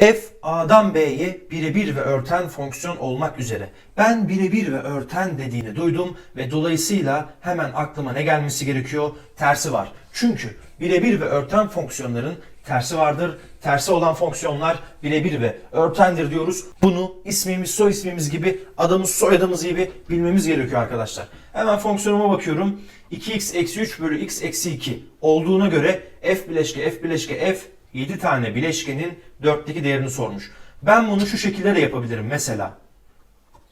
F A'dan B'ye birebir ve örten fonksiyon olmak üzere. Ben birebir ve örten dediğini duydum ve dolayısıyla hemen aklıma ne gelmesi gerekiyor? Tersi var. Çünkü birebir ve örten fonksiyonların tersi vardır. Tersi olan fonksiyonlar birebir ve örtendir diyoruz. Bunu ismimiz, soy ismimiz gibi, adımız, soyadımız gibi bilmemiz gerekiyor arkadaşlar. Hemen fonksiyonuma bakıyorum. 2x eksi 3 bölü x eksi 2 olduğuna göre f bileşke f bileşke f 7 tane bileşkenin 4'teki değerini sormuş. Ben bunu şu şekilde de yapabilirim. Mesela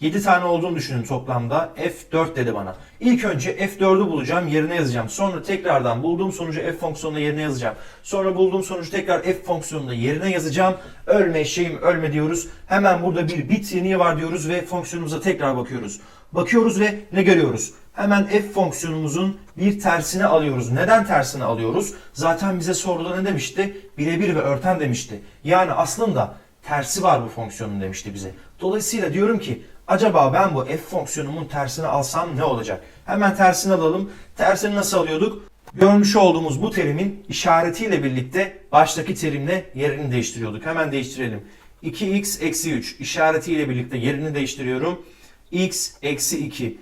7 tane olduğunu düşünün toplamda. F4 dedi bana. İlk önce F4'ü bulacağım, yerine yazacağım. Sonra tekrardan bulduğum sonucu F fonksiyonunda yerine yazacağım. Sonra bulduğum sonucu tekrar F fonksiyonunda yerine yazacağım. Ölme şeyim ölme diyoruz. Hemen burada bir bit yeniği var diyoruz ve fonksiyonumuza tekrar bakıyoruz. Bakıyoruz ve ne görüyoruz? Hemen f fonksiyonumuzun bir tersini alıyoruz. Neden tersini alıyoruz? Zaten bize soruda ne demişti? Birebir ve örten demişti. Yani aslında tersi var bu fonksiyonun demişti bize. Dolayısıyla diyorum ki acaba ben bu f fonksiyonumun tersini alsam ne olacak? Hemen tersini alalım. Tersini nasıl alıyorduk? Görmüş olduğumuz bu terimin işaretiyle birlikte baştaki terimle yerini değiştiriyorduk. Hemen değiştirelim. 2x eksi 3 işaretiyle birlikte yerini değiştiriyorum. x eksi 2.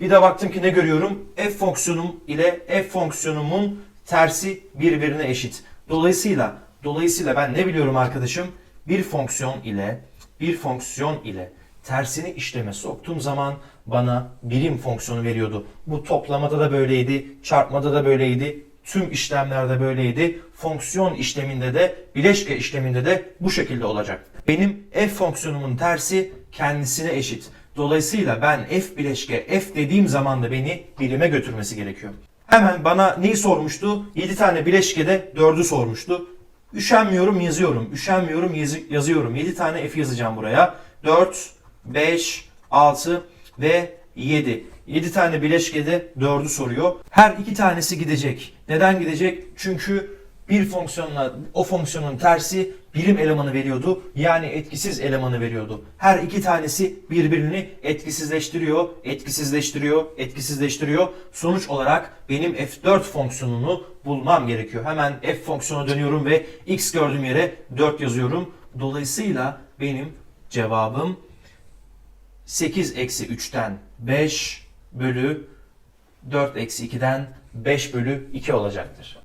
Bir de baktım ki ne görüyorum? F fonksiyonum ile f fonksiyonumun tersi birbirine eşit. Dolayısıyla dolayısıyla ben ne biliyorum arkadaşım? Bir fonksiyon ile bir fonksiyon ile tersini işleme soktuğum zaman bana birim fonksiyonu veriyordu. Bu toplamada da böyleydi, çarpmada da böyleydi, tüm işlemlerde böyleydi. Fonksiyon işleminde de, bileşke işleminde de bu şekilde olacak. Benim f fonksiyonumun tersi kendisine eşit. Dolayısıyla ben f bileşke f dediğim zaman da beni birime götürmesi gerekiyor. Hemen bana neyi sormuştu? 7 tane bileşkede 4'ü sormuştu. Üşenmiyorum yazıyorum. Üşenmiyorum yazı- yazıyorum. 7 tane f yazacağım buraya. 4, 5, 6 ve 7. 7 tane bileşkede 4'ü soruyor. Her iki tanesi gidecek. Neden gidecek? Çünkü bir fonksiyonla o fonksiyonun tersi birim elemanı veriyordu. Yani etkisiz elemanı veriyordu. Her iki tanesi birbirini etkisizleştiriyor, etkisizleştiriyor, etkisizleştiriyor. Sonuç olarak benim f4 fonksiyonunu bulmam gerekiyor. Hemen f fonksiyona dönüyorum ve x gördüğüm yere 4 yazıyorum. Dolayısıyla benim cevabım 8 eksi 3'ten 5 bölü 4 eksi 2'den 5 bölü 2 olacaktır.